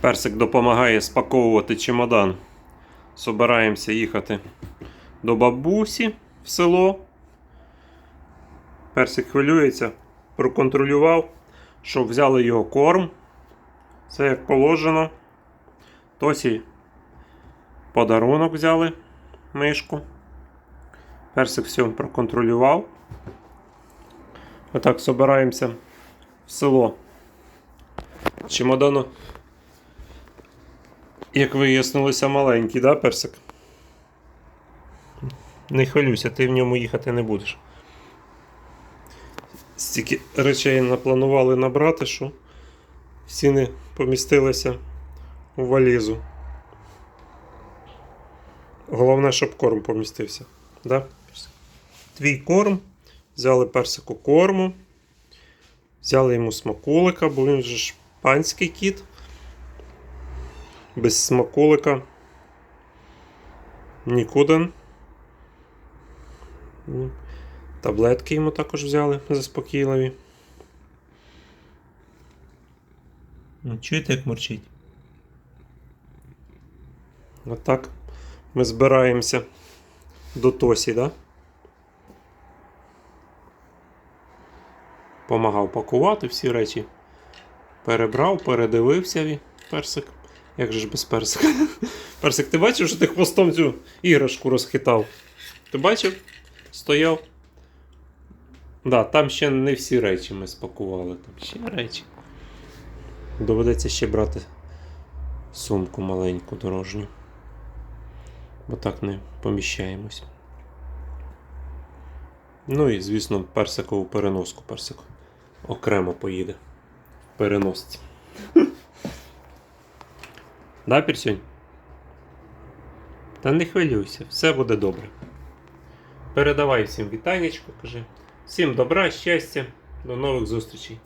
Персик допомагає спаковувати чемодан. Собираємося їхати до бабусі в село. Персик хвилюється, проконтролював, щоб взяли його корм. Все як положено. Тосі подарунок взяли мишку. Персик все проконтролював. Отак собираємося в село. Чемодану, як вияснилося, маленький, да, персик? Не хвилюйся, ти в ньому їхати не будеш. Стільки речей напланували набрати, що всі не помістилися у валізу. Головне, щоб корм помістився. Да? Твій корм. Взяли персику корму. Взяли йому смаколика, бо він же ж панський кіт. Без смаколика нікуди. Ні. Таблетки йому також взяли заспокійливі. Ну, Чуєте, як мурчить? Отак ми збираємося до Тосі, да? Помагав пакувати всі речі. Перебрав, передивився персик. Як же ж без персика? Персик, ти бачив, що ти хвостом цю іграшку розхитав? Ти бачив? Стояв. Да, там ще не всі речі ми спакували. Там ще речі. Доведеться ще брати сумку маленьку дорожню. Бо так не поміщаємось. Ну і, звісно, персикову переноску. Персик окремо поїде. В переносці. Да, Пірсюнь? Та не хвилюйся, все буде добре. Передавай всім вітанечко, кажи. Всім добра, щастя, до нових зустрічей.